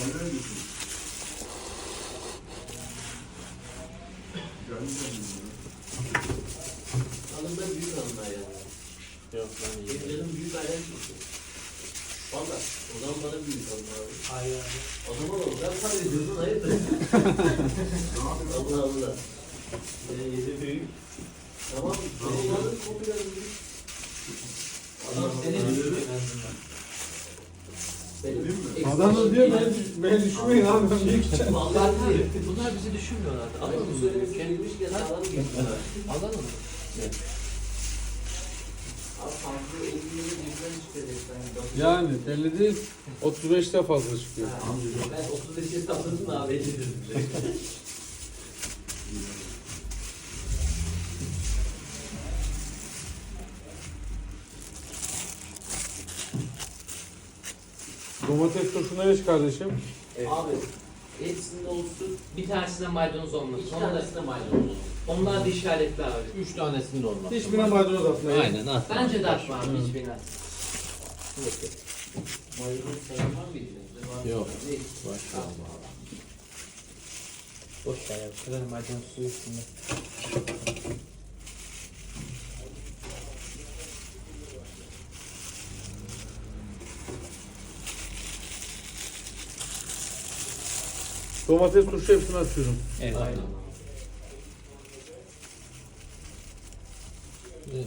Kendileri götürün. Kendileri götürün. Hanımda büyük hanımlar yani. Yok ben iyi. Evlerin büyük ailem çünkü. Valla o zaman bana büyük hanım abi. Hayır abi. O zaman o ben para ediyordun hayırdır. Allah Allah. Ee, yedi büyük. Tamam. Tamam. Tamam. Tamam. Tamam. Adana diyor ben, beni düşünmeyin abi ben büyük içeceğim. Vallahi. Bunlar bizi düşünmüyorlardı. Adana mı? söylemesi Kendi gelmiş ki sağlam geçiyorlar. Adana mı? Yani belli değil. 35'te fazla çıkıyor. Ben 35 hesapladım da abi 50 dedim. Domates turşuna geç kardeşim. Abi hepsinde olsun. Bir tanesine maydanoz olmasın. İki tanesinde maydanoz. onlar da işaretli abi. Üç tanesinin olmaz. Hiçbirine maydanoz atmayın. Aynen at. Bence de atma abi hiçbirine. Maydanoz seven var mıydı? Yok. Ne? Başka Boş ver ya. Bu kadar maydanoz suyu üstünde. Domates turşu hepsini atıyorum. Evet. Aynen. Ne?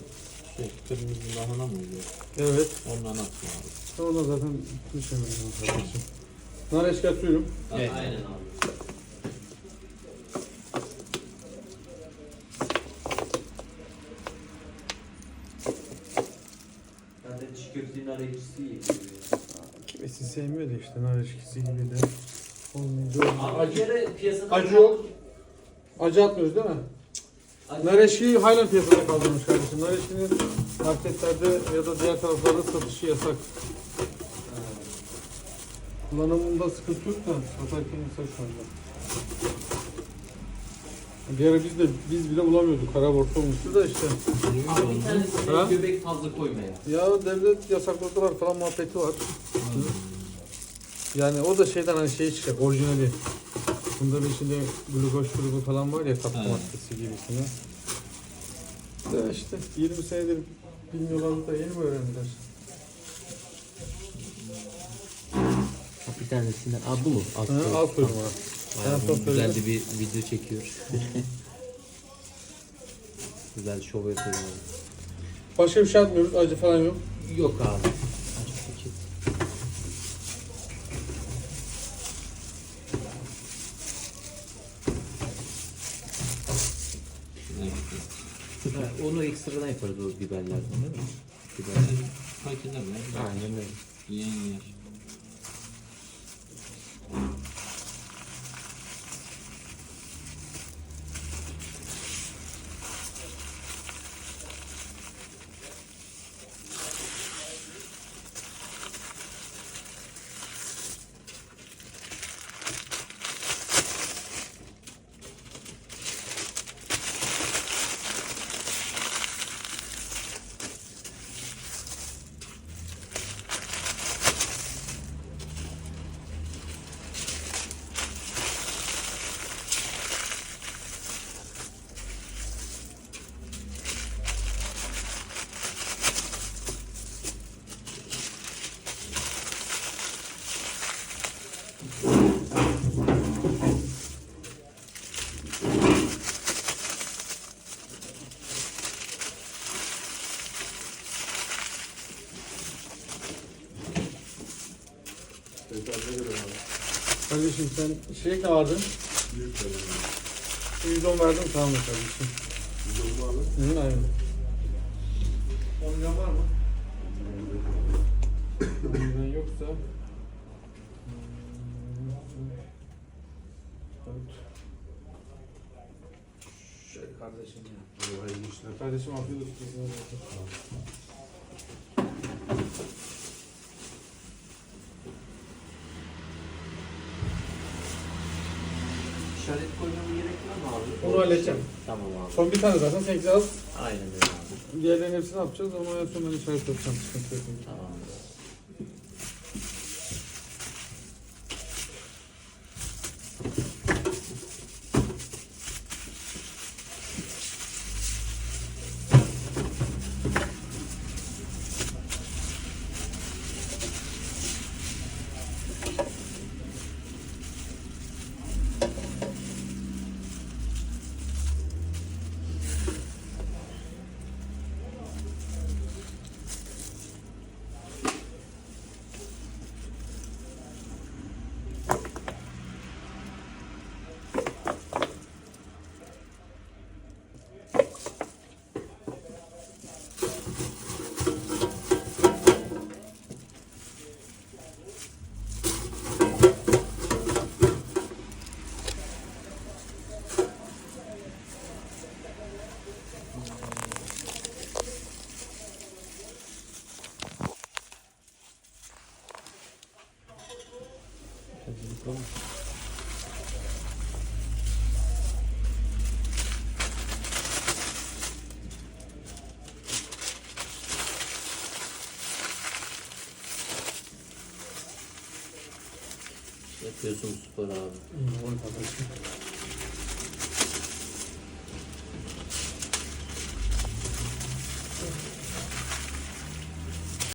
Şey, kırmızı lahana mıydı? Evet. Ondan atma abi. Sonra zaten düşemedim kardeşim. Nar eşki atıyorum. Evet. Aynen abi. Zaten çiğ köftenin arayıcısı iyi. Kimisi sevmiyor da işte nar eşkisi gibi de. Olmayınca Abi bir acı, kere piyasada acı yok. acı atmıyoruz değil mi? Acı- Nar eşkiği hala piyasada kaldırmış kardeşim. Nar eşkiğinin marketlerde ya da diğer taraflarda satışı yasak. Kullanımında sıkıntı yok da satarken yasak şu anda. Bir ara biz de biz bile bulamıyorduk. Kara borsa olmuştu da işte. Abi bir tanesine Ha? göbek fazla koyma ya. Ya devlet yasakladılar falan muhabbeti var. Yani o da şeyden hani şey çıkacak orijinali. Bunda bir içinde glukoz grubu falan var ya katkı Evet. maddesi gibisine. Ya işte 20 senedir bilmiyorlardı da yeni mi öğrendiler? Bir tanesinden. Aa bu mu? At. Ha, al koydum ona. Bayağı Ben bu çok güzel de bir video çekiyor. güzel şov yapıyor. Başka bir şey atmıyoruz. Acı falan yok. Yok abi. Evet, onu ekstradan yaparız o biberlerden değil mi? Biberler. Eder mi? Aynen öyle. Yiyen yer. Kardeşim sen şey ne aldın? 110 verdim tamam kardeşim? 110 mu aldın? Hı, aynen. 10 milyon var mı? 10 milyon yoksa... Şey kardeşim ya. Kardeşim afiyet olsun. İşaret koymama gerek var mı abi? Onu halledeceğim. Tamam abi. Son bir tane zaten 8 az. Aynen öyle abi. Diğerlerin hepsini yapacağız ama en son ben işaret yapacağım. Sıkıntı yok. Tamam. Yapıyorsun spor abi. Hı, onu da bakayım.